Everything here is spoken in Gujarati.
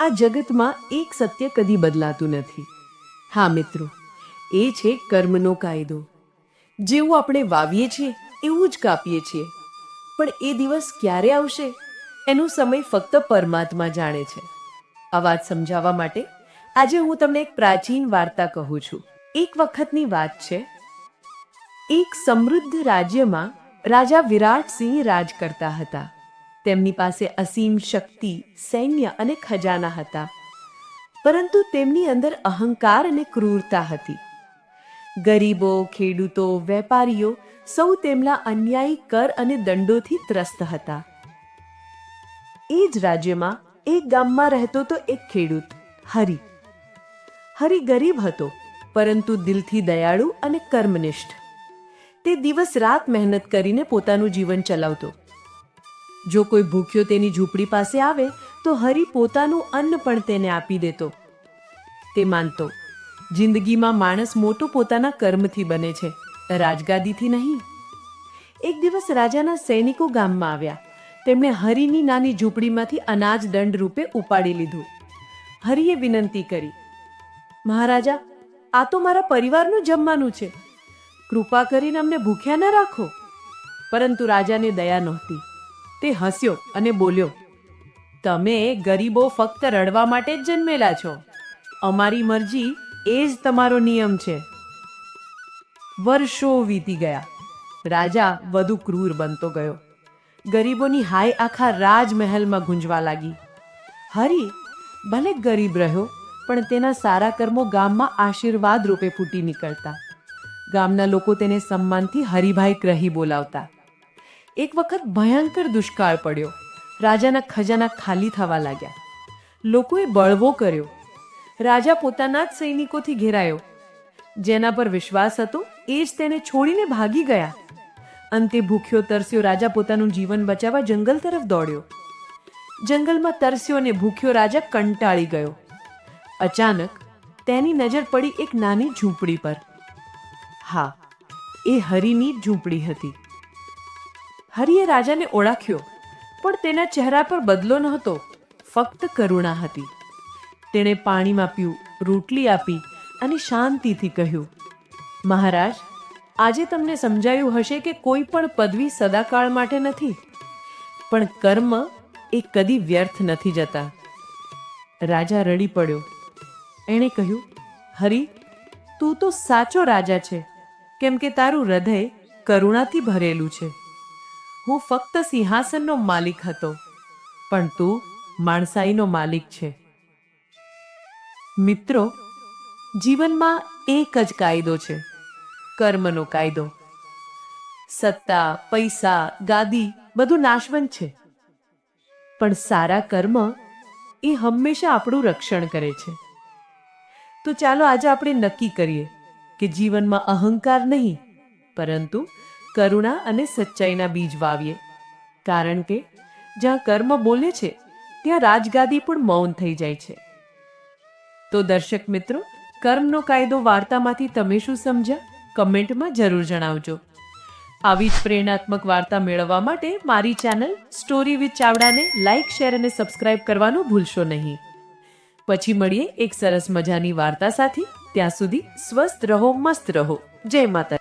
આ જગતમાં એક સત્ય કદી બદલાતું નથી. હા, મિત્રો, એ છે કર્મનો કાયદો. જેવું આપણે વાવીએ છીએ, એવું જ કાપીએ છીએ. પણ એ દિવસ ક્યારે આવશે, એનો સમય ફક્ત પરમાત્મા જાણે છે. આ વાત સમજાવવા માટે આજે હું તમને એક પ્રાચીન વાર્તા કહું છું. એક વખતની વાત છે. એક સમૃદ્ધ રાજ્યમાં રાજા વિરાટસિંહ રાજ કરતા હતા. તેમની પાસે અસીમ શક્તિ, સૈન્ય અને ખજાના હતા. પરંતુ તેમની અંદર અહંકાર અને ક્રૂરતા હતી. ગરીબો, ખેડૂતો, વેપારીઓ સૌ તેમના અન્યાયી કર અને દંડોથી ત્રસ્ત હતા. એ જ રાજ્યમાં એક ગામમાં રહેતો તો એક ખેડૂત, હરિ. હરિ ગરીબ હતો, પરંતુ દિલથી દયાળુ અને કર્મનિષ્ઠ. તે દિવસ રાત મહેનત કરીને પોતાનું જીવન ચલાવતો. જો કોઈ ભૂખ્યો તેની ઝૂંપડી પાસે આવે, તો હરિ પોતાનું અન્ન પણ તેને આપી દેતો. તે માનતો, જિંદગીમાં માણસ મોટો પોતાના કર્મથી બને છે, રાજગાદીથી નહીં. એક દિવસ રાજાના સૈનિકો ગામમાં આવ્યા. તેમણે હરિની નાની ઝૂંપડીમાંથી અનાજ દંડ રૂપે ઉપાડી લીધું. હરિએ વિનંતી કરી, મહારાજા, આ તો મારા પરિવારનું જમવાનું છે. કૃપા કરીને અમને ભૂખ્યા ન રાખો. પરંતુ રાજાને દયા નહોતી. તે હસ્યો અને બોલ્યો, તમે ગરીબો ફક્ત રડવા માટે જ જન્મેલા છો. અમારી મરજી એ જ તમારો નિયમ છે. વર્ષો વીતી ગયા. રાજા વધુ ક્રૂર બનતો ગયો. ગરીબોની હાય આખા રાજમહેલમાં ગુંજવા લાગી. હરી, ભલે ગરીબ રહ્યો, પણ તેના સારા કર્મો ગામમાં આશીર્વાદ રૂપે ફૂટી નીકળતા. ગામના લોકો તેને સન્માનથી હરિભાઈ ગ્રહી બોલાવતા. એક વખત ભયંકર દુષ્કાળ પડ્યો. રાજાના ખજાના ખાલી થવા લાગ્યા. લોકોએ બળવો કર્યો. રાજા પોતાના જ સૈનિકોથી ઘેરાયો. જેના પર વિશ્વાસ હતો, એ જ તેને છોડીને ભાગી ગયા. અંતે ભૂખ્યો તરસ્યો રાજા પોતાનું જીવન બચાવવા જંગલ તરફ દોડ્યો. જંગલમાં તરસ્યો અને ભૂખ્યો રાજા કંટાળી ગયો. અચાનક તેની નજર પડી એક નાની ઝૂંપડી પર. હા, એ હરિની ઝૂંપડી હતી. હરિએ રાજાને ઓળખ્યો, પણ તેના ચહેરા પર બદલો નહોતો, ફક્ત કરુણા હતી. તેણે પાણીમાં પીવું, રોટલી આપી અને શાંતિથી કહ્યું, મહારાજ, આજે તમને સમજાયું હશે કે કોઈ પણ પદવી સદાકાળ માટે નથી, પણ કર્મ એ કદી વ્યર્થ નથી જતા. રાજા રડી પડ્યો. એણે કહ્યું, હરી, તું તો સાચો રાજા છે, કેમ કે તારું હૃદય કરુણાથી ભરેલું છે. હું ફક્ત સિંહાસનનો માલિક હતો, પણ તું માણસાઈનો માલિક છે. મિત્રો, જીવનમાં એક જ કાયદો છે, કર્મનો કાયદો. સત્તા, પૈસા, ગાદી બધું નાશવંત છે. પણ સારા કર્મ એ હંમેશા આપણું રક્ષણ કરે છે. તો ચાલો આજે આપણે નક્કી કરીએ કે જીવનમાં અહંકાર નહીં, પરંતુ કરુણા અને સચ્ચાઈના બીજ વાવીએ. કારણ કે, જ્યાં કર્મ બોલે છે, ત્યાં રાજગાદી પણ મૌન થઈ જાય છે. તો દર્શક મિત્રો, કર્મનો કાયદો વાર્તામાંથી તમે શું સમજ્યા? કમેન્ટમાં જરૂર જણાવજો. આવી જ પ્રેરણાત્મક વાર્તા મેળવવા માટે મારી ચેનલ સ્ટોરી વિથ ચાવડાને લાઇક શેર અને સબસ્ક્રાઇબ કરવાનું ભૂલશો નહીં. પછી મળીએ એક સરસ મજાની વાર્તા સાથે. ત્યાં સુધી સ્વસ્થ રહો, મસ્ત રહો. જય માતા